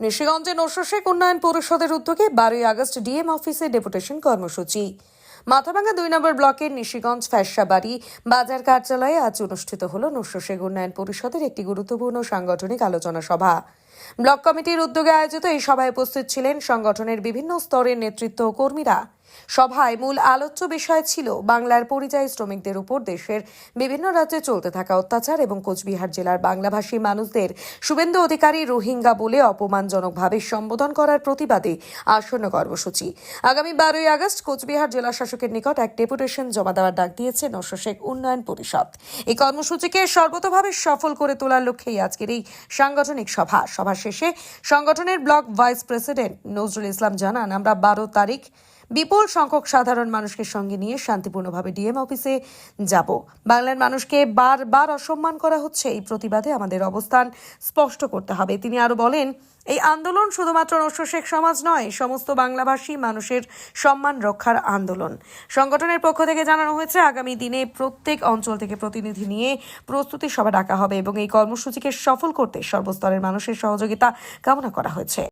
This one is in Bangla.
নিশিগঞ্জে নশোশেক উন্নয়ন পরিষদের উদ্যোগে বারোই আগস্ট ডিএম অফিসে ডেপুটেশন কর্মসূচি। মাথাভাঙ্গা দুই নম্বর ব্লকের নিশিগঞ্জ ফ্যাসাবাড়ি বাজার কার্যালয়ে আজ অনুষ্ঠিত হল নশোশেক উন্নয়ন পরিষদের একটি গুরুত্বপূর্ণ সাংগঠনিক আলোচনা সভা। ব্লক কমিটির উদ্যোগে আয়োজিত এই সভায় উপস্থিত ছিলেন সংগঠনের বিভিন্ন স্তরের নেতৃত্ব কর্মীরা। সভায় মূল আলোচ্য বিষয় ছিল বাংলার পরিযায়ী শ্রমিকদের উপর দেশের বিভিন্ন রাজ্যে চলতে থাকা অত্যাচার এবং কোচবিহার জেলার বাংলাভাষী মানুষদের শুভেন্দু অধিকারী রোহিঙ্গা বলে অপমানজনকভাবে সম্বোধন করার প্রতিবাদে আসন্ন কর্মসূচি। আগামী বারোই আগস্ট কোচবিহার জেলা শাসকের নিকট এক ডেপুটেশন জমা দেওয়ার ডাক দিয়েছে নশোশেক উন্নয়ন পরিষদ। এই কর্মসূচিকে সর্বতভাবে সফল করে তোলার লক্ষ্যেই আজকের এই সাংগঠনিক সভা। সভা শেষে সংগঠনের block vice president Nazrul Islam জানান আমরা বারো তারিখ বিপুল সংখ্যক সাধারণ মানুষকে সঙ্গে নিয়ে শান্তিপূর্ণভাবে ডিএম অফিসে যাব। বাংলার মানুষকে বারবার অসম্মান করা হচ্ছে। এই প্রতিবাদে আমাদের অবস্থান স্পষ্ট করতে হবে। তিনি আরও বলেন, এই আন্দোলন শুধুমাত্র নস্যশেখ সমাজ নয়, সমস্ত বাংলাভাষী মানুষের সম্মান রক্ষার আন্দোলন। সংগঠনের পক্ষ থেকে জানানো হয়েছে, আগামী দিনে প্রত্যেক অঞ্চল থেকে প্রতিনিধি নিয়ে প্রস্তুতি সভা ডাকা হবে এবং এই কর্মসূচিকে সফল করতে সর্বস্তরের মানুষের সহযোগিতা কামনা করা হয়েছে।